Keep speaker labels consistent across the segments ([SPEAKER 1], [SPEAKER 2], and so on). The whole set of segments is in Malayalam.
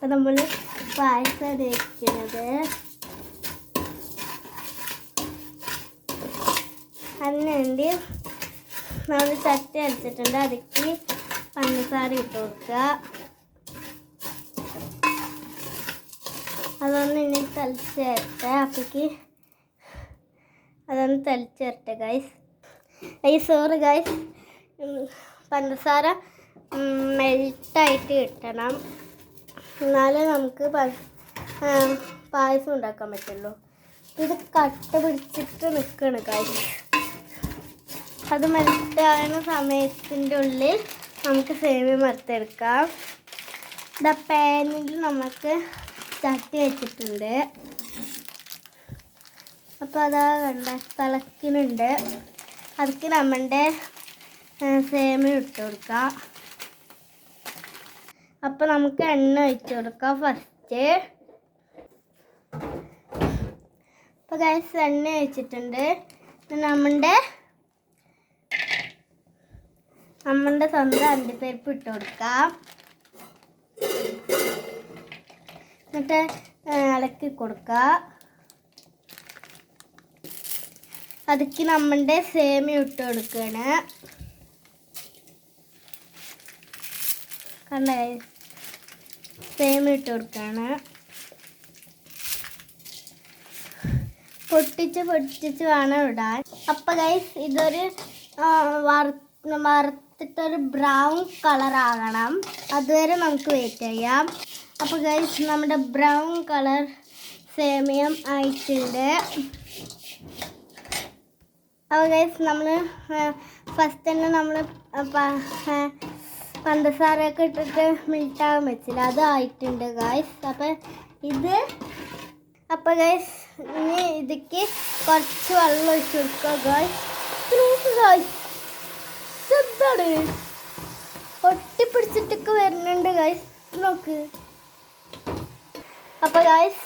[SPEAKER 1] അപ്പം നമ്മൾ പായസം വെക്കുന്നത്. അതിനുവേണ്ടി നമ്മൾ ചട്ടി അടിച്ചിട്ടുണ്ട് അതിക്ക് പഞ്ചസാര ഇട്ട് കൊടുക്കുക. അതൊന്ന് ഇനി തളിച്ച് തരട്ടെ അപ്പക്ക് അതൊന്ന് തളിച്ച് തരട്ടെ ഗൈസ് ഈ സോറ് ഗൈസ് പഞ്ചസാര മെൽട്ടായിട്ട് കിട്ടണം. എന്നാലേ നമുക്ക് പായസം ഉണ്ടാക്കാൻ പറ്റുള്ളൂ. ഇത് കട്ട പിടിച്ചിട്ട് നിൽക്കണ കാര്യം അത് മരത്താവുന്ന സമയത്തിന്റെ ഉള്ളിൽ നമുക്ക് സേമിയ മരത്തെടുക്കാം ഇതാ പാനിൽ നമുക്ക് ചട്ടി വെച്ചിട്ടുണ്ട്. അപ്പോൾ അതാ കണ്ട തിളക്കിനുണ്ട് അതിക്ക് നമ്മളുടെ സേമിയ ഇട്ട് കൊടുക്കാം. അപ്പോൾ നമുക്ക് എണ്ണ ഒഴിച്ച് കൊടുക്കാം ഫസ്റ്റ് അപ്പോൾ ഗൈസ് എണ്ണ ഒഴിച്ചിട്ടുണ്ട്. ഇനി നമ്മളുടെ സ്വന്തം അണ്ടിപ്പരിപ്പ് ഇട്ട് കൊടുക്കാം. എന്നിട്ട് ഇളക്കി കൊടുക്കുക അതിക്ക് നമ്മളുടെ സേമിയ ഇട്ട് കൊടുക്കുകയാണ് കണ്ടേ സേമിയ ഇട്ട് കൊടുക്കുകയാണ് പൊട്ടിച്ച് പൊട്ടിച്ച് വേണം ഇടാൻ. അപ്പം ഗൈസ് ഇതൊരു വറുത്തിട്ടൊരു ബ്രൗൺ കളർ ആകണം. അതുവരെ നമുക്ക് വെയിറ്റ് ചെയ്യാം. അപ്പോൾ ഗൈസ് നമ്മുടെ ബ്രൗൺ കളർ സേമിയം ആയിട്ടുണ്ട്. അപ്പോൾ ഗൈസ് നമ്മൾ ഫസ്റ്റ് തന്നെ നമ്മൾ പഞ്ചസാരയൊക്കെ ഇട്ടിട്ട് മിൽട്ടാകാൻ വെച്ചില്ല. അതായിട്ടുണ്ട് ഗായ്സ് അപ്പം ഇത് അപ്പം ഗൈസ് ഇനി ഇതിക്ക് കുറച്ച് വെള്ളം ഒഴിച്ച് കൊടുക്കുക നോക്ക് ഗൈസ് എന്താണ്? ഒട്ടിപ്പിടിച്ചിട്ടൊക്കെ വരുന്നുണ്ട് ഗൈസ് നോക്ക്. അപ്പോൾ ഗൈസ്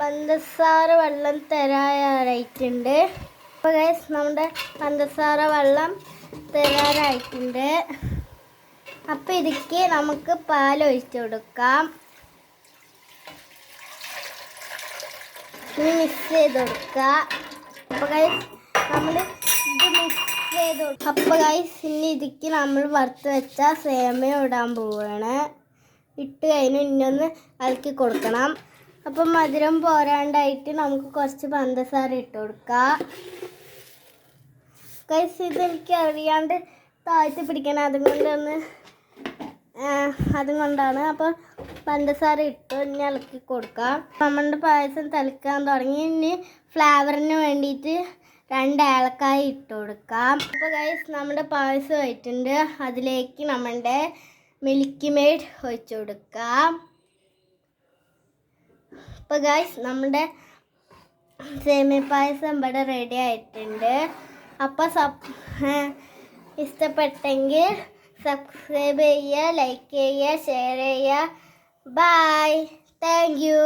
[SPEAKER 1] പഞ്ചസാര വെള്ളം തരാറായിട്ടുണ്ട് അപ്പോൾ ഗൈസ് നമ്മുടെ പഞ്ചസാര വെള്ളം തരാറായിട്ടുണ്ട് അപ്പോൾ ഇതിക്ക് നമുക്ക് പാലൊഴിച്ചു കൊടുക്കാം. ഇനി മിക്സ് ചെയ്ത് കൊടുക്കുക. അപ്പോൾ ഗൈസ് നമ്മൾ ഇത് മിക്സ് ചെയ്ത് കൊടുക്കുക അപ്പോൾ ഗൈസ് ഇനി ഇതിക്ക് നമ്മൾ വറുത്ത് വെച്ച സേമ ഇടാൻ പോവുകയാണ് ഇട്ട് കഴിഞ്ഞ് ഇന്നൊന്ന് ഇളക്കി കൊടുക്കണം. അപ്പം മധുരം പോരാണ്ടായിട്ട് നമുക്ക് കുറച്ച് പഞ്ചസാര ഇട്ട് കൊടുക്കാം. കൈസ് ഇത് എനിക്ക് അറിയാണ്ട് താഴ്ത്തി പിടിക്കണം. അതുകൊണ്ടൊന്ന് അതും കൊണ്ടാണ്. അപ്പോൾ പഞ്ചസാര ഇട്ട് ഇനി ഇളക്കി കൊടുക്കാം. നമ്മളുടെ പായസം തിളക്കാൻ തുടങ്ങി. ഇനി ഫ്ലേവറിന് വേണ്ടിയിട്ട് രണ്ട് ഏലക്കായ ഇട്ട് കൊടുക്കാം. അപ്പോൾ ഗൈസ് നമ്മുടെ പായസം ആയിട്ടുണ്ട്. അതിലേക്ക് നമ്മളുടെ മിൽക്കി മെയ്ഡ് ഒഴിച്ചു കൊടുക്കാം. അപ്പോൾ ഗൈസ് നമ്മുടെ സേമി പായസം ഇവിടെ റെഡി ആയിട്ടുണ്ട്. അപ്പോൾ സബ് ഇഷ്ടപ്പെട്ടെങ്കിൽ സബ്സ്ക്രൈബ് ചെയ്യുക ലൈക്ക് ചെയ്യുക ഷെയർ ചെയ്യുക ബൈ താങ്ക് യു